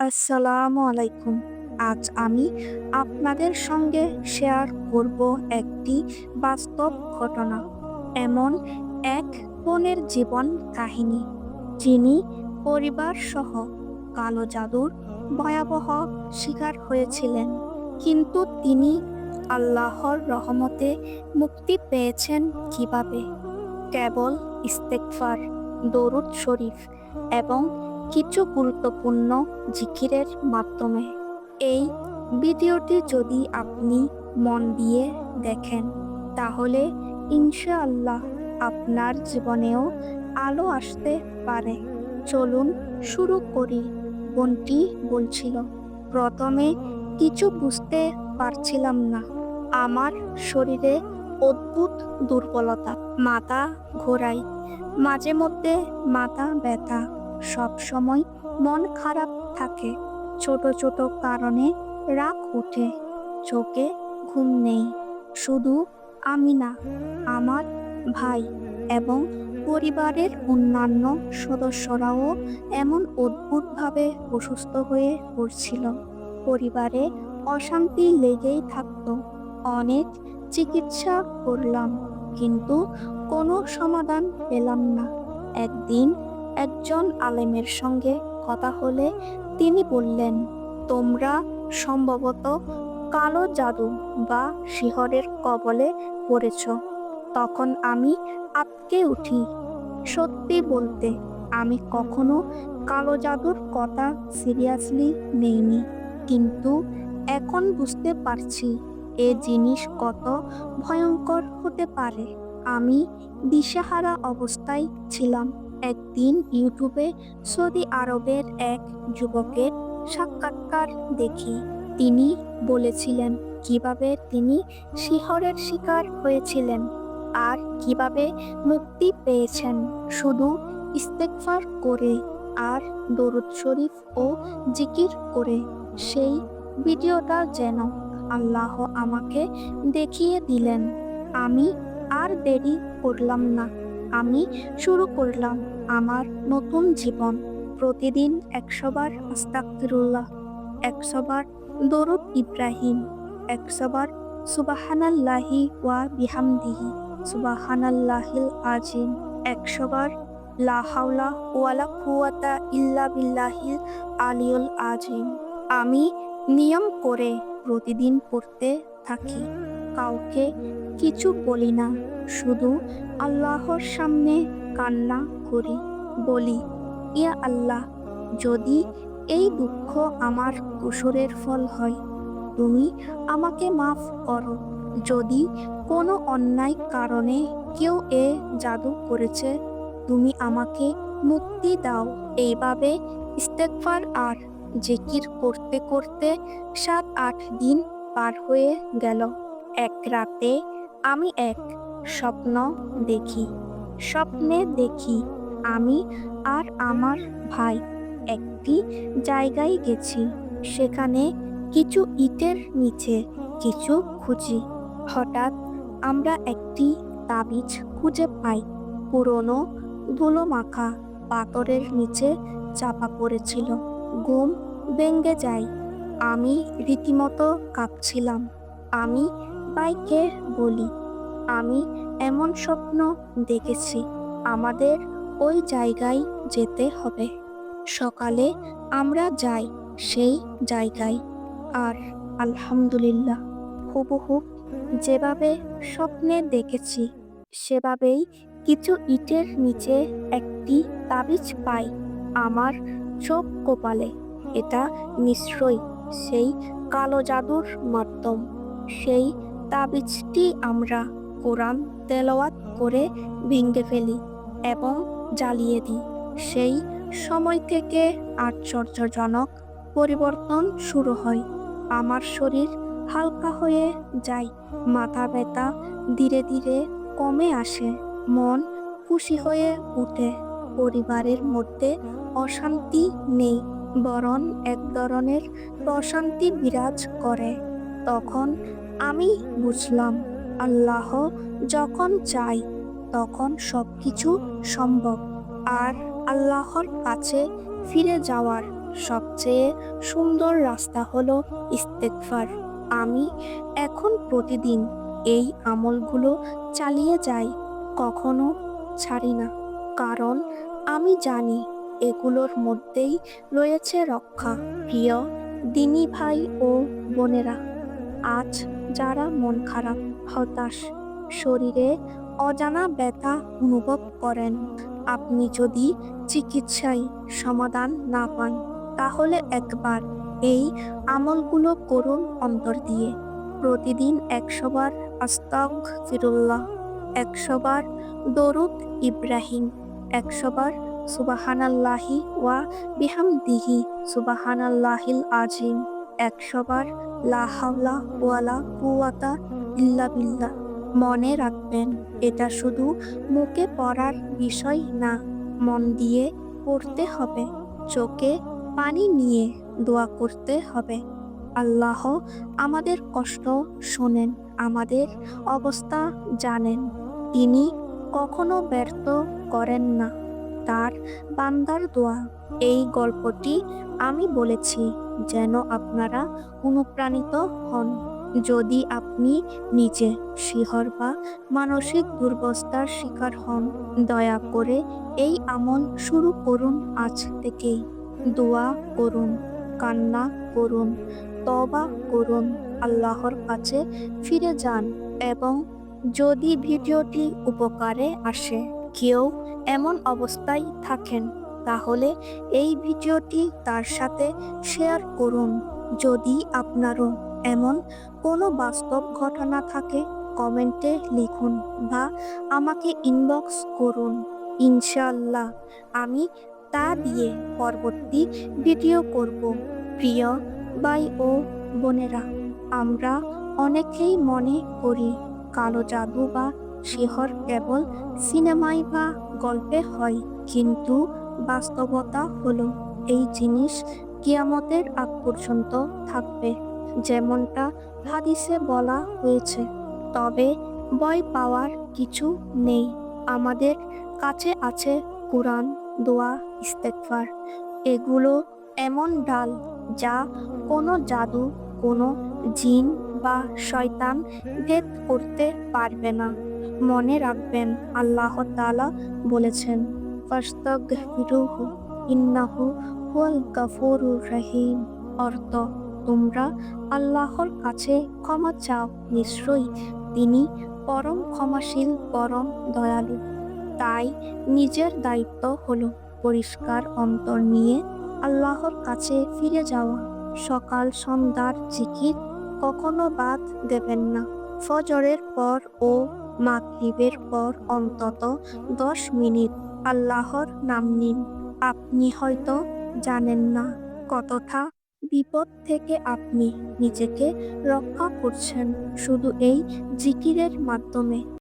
আসসালামু আলাইকুম। আজ আমি আপনাদের সঙ্গে শেয়ার করব একটি বাস্তব ঘটনা, এমন এক বোনের জীবন কাহিনী, যিনি পরিবার সহ কালো জাদুর ভয়াবহ শিকার হয়েছিলেন। কিন্তু তিনি আল্লাহর রহমতে মুক্তি পেয়েছেন কীভাবে? কেবল ইস্তেকফার দরুদ শরীফ এবং কিছু গুরুত্বপূর্ণ জিকিরের মাধ্যমে। এই ভিডিওটি যদি আপনি মন দিয়ে দেখেন, তাহলে ইনশাআল্লাহ আপনার জীবনেও আলো আসতে পারে। চলুন শুরু করি, বোনটি বলছিল। প্রথমে কিছু বুঝতে পারছিলাম না। আমার শরীরে অদ্ভুত দুর্বলতা, মাথা ঘোরাই মাঝে মধ্যে মাথা ব্যথা সব সময় মন খারাপ থাকে। ছোট ছোট কারণে রাগ ওঠে চোখে ঘুম নেই। শুধু আমি না, আমার ভাই এবং পরিবারের অন্যান্য সদস্যরাও এমন অদ্ভুতভাবে অসুস্থ হয়ে পড়ছিল। পরিবারে অশান্তি লেগেই থাকত। অনেক চিকিৎসা করলাম, কিন্তু কোনো সমাধান পেলাম না। একদিন একজন আলেমের সঙ্গে কথা হলে তিনি বললেন, তোমরা সম্ভবত কালো জাদু বা শিহরের কবলে পড়েছ। তখন আমি আটকে উঠি। সত্যি বলতে, আমি কখনো কালো জাদুর কথা সিরিয়াসলি নেইনি। কিন্তু এখন বুঝতে পারছি, এ জিনিস কত ভয়ঙ্কর হতে পারে। আমি দিশাহারা অবস্থায় ছিলাম। একদিন ইউটিউবে সৌদি আরবের এক যুবকের সাক্ষাৎকার দেখি। তিনি বলেছিলেন কীভাবে তিনি শিহরের শিকার হয়েছিলেন আর কীভাবে মুক্তি পেয়েছেন। শুধু ইস্তেকফার করে আর দরুদ শরীফ ও জিকির করে। সেই ভিডিওটা যেন আল্লাহ আমাকে দেখিয়ে দিলেন। আমি আর দেরি করলাম না। আমি শুরু করলাম আমার নতুন জীবন। প্রতিদিন একশোবার আস্তাকফিরুল্লাহ একশোবার দরুদ ইব্রাহিম, একশোবার সুবাহানাল্লাহি ওয়া বিহামদিহি, সুবাহানাল্লাহিল আজিম, একশোবার লা হাওলা ওয়ালা কুয়াতা ইল্লা বিল্লাহিল আলিউল আজিম। আমি নিয়ম করে প্রতিদিন পড়তে থাকি। কাউকে কিছু বলি না, শুধু আল্লাহর সামনে কান্না করি। বলি ইয়া আল্লাহ, যদি এই দুঃখ আমার কুসুরের ফল হয়, তুমি আমাকে মাফ করো। যদি কোনো অন্যায় কারণে কেউ এ জাদু করেছে, তুমি আমাকে মুক্তি দাও। এইভাবে ইস্তেকফার আর জিকির করতে করতে সাত আট দিন পার হয়ে গেল। এক রাতে আমি এক স্বপ্ন দেখি, স্বপ্নে দেখি আমি আর আমার ভাই একটি জায়গায় গেছি, সেখানে কিছু ইটের নিচে কিছু খুঁজি। হঠাৎ আমরা একটি তাবিজ খুঁজে পাই, পুরনো ধুলো মাখা পাথরের নিচে চাপা পড়েছিল, ঘুম ভেঙ্গে যায়। আমি রীতিমতো কাঁপছিলাম, আমি বাইকে বলি, আমি এমন স্বপ্ন দেখেছি, আমাদের ওই জায়গায় যেতে হবে। সকালে আমরা যাই সেই জায়গায়। আর আলহামদুলিল্লাহ, হুবহু যেভাবে স্বপ্নে দেখেছি, সেভাবেই কিছু ইটের নিচে একটি তাবিজ পাই আমার চোখ কপালে। এটা নিশ্চয়ই সেই কালো জাদুর মাধ্যম, সেই তাবিজটি আমরা কোরআন তেলাওয়াত করে ভেঙে ফেলি এবং জ্বালিয়ে দিই। সেই সময় থেকে আশ্চর্যজনক পরিবর্তন শুরু হয়। আমার শরীর হালকা হয়ে যায়, মাথা ব্যথা ধীরে ধীরে কমে আসে, মন খুশি হয়ে উঠে। পরিবারের মধ্যে অশান্তি নেই, বরং এক ধরনের প্রশান্তি বিরাজ করে। তখন আমি বুঝলাম, আল্লাহ যখন চাই তখন সব কিছু সম্ভব। আর আল্লাহর কাছে ফিরে যাওয়ার সবচেয়ে সুন্দর রাস্তা হলো ইস্তেকফার আমি এখন প্রতিদিন এই আমলগুলো চালিয়ে যাই, কখনো ছাড়ি না। কারণ আমি জানি এগুলোর মধ্যেই রয়েছে রক্ষা, প্রিয় দিনী ভাই ও বোনেরা। আজ যারা মন খারাপ, হতাশ শরীরে অজানা ব্যথা অনুভব করেন। আপনি যদি চিকিৎসায় সমাধান না পান, তাহলে একবার এই আমলগুলো করুন অন্তর দিয়ে। প্রতিদিন একশোবার আস্তাক ফিরুল্লাহ একশোবার দরুদ ইব্রাহিম, একশোবার সুবাহানাল্লাহি ওয়া বিহামদিহি সুবাহানাল্লাহিল আজিম। একশোবার লা হাওলা ওয়ালা কুওয়াতা ইল্লা বিল্লাহ মনে রাখবেন, এটা শুধু মুখে পড়ার বিষয় না, মন দিয়ে পড়তে হবে, চোখে পানি নিয়ে দোয়া করতে হবে। আল্লাহ আমাদের কষ্ট শোনেন, আমাদের অবস্থা জানেন, তিনি কখনো ব্যর্থ করেন না। তার বান্দার দোয়া। এই গল্পটি আমি বলেছি যেন আপনারা অনুপ্রাণিত হন। যদি আপনি নিজে শিহর বা মানসিক দুর্বস্থার শিকার হন, দয়া করে এই আমল শুরু করুন আজ থেকেই। দোয়া করুন, কান্না করুন তবা করুন, আল্লাহর কাছে ফিরে যান এবং যদি ভিডিওটি উপকারে আসে, কেউ এমন অবস্থায় থাকেন, তাহলে এই ভিডিওটি তার সাথে শেয়ার করুন। যদি আপনারও এমন কোনো বাস্তব ঘটনা থাকে, কমেন্টে লিখুন বা আমাকে ইনবক্স করুন। ইনশাল্লাহ আমি তা দিয়ে পরবর্তী ভিডিও করব। প্রিয় বাই ও বোনেরা, আমরা অনেকেই মনে করি কালো জাদু বা শিহর কেবল সিনেমায় বা গল্পে হয়, কিন্তু বাস্তবতা হলো এই জিনিস কিয়ামতের আগ পর্যন্ত থাকবে, যেমনটা হাদিসে বলা হয়েছে। তবে ভয় পাওয়ার কিছু নেই। আমাদের কাছে আছে কোরআন, দোয়া ইস্তেকফার এগুলো এমন ডাল যা কোনো জাদু, কোনো জিন বা শয়তান ভেদ করতে পারবে না। মনে রাখবেন, আল্লাহ তালা বলেছেন, ফাস্তাগফিরুহু, ইন্নাহু হুয়াল গাফুরুর রহিম। অর্থ, তোমরা আল্লাহর কাছে ক্ষমা চাও, নিশ্চয়ই তিনি পরম ক্ষমাশীল, পরম দয়ালু। তাই নিজের দায়িত্ব হলো পরিষ্কার অন্তর নিয়ে আল্লাহর কাছে ফিরে যাওয়া। সকাল সন্ধ্যার জিকির কখনো বাদ দেবেন না। ফজরের পর ও মাগরিবের পর অন্তত দশ মিনিট আল্লাহর নাম নিন। আপনি হয়তো জানেন না কতটা বিপদ থেকে আপনি নিজেকে রক্ষা করছেন। শুধু এই জিকিরের মাধ্যমে।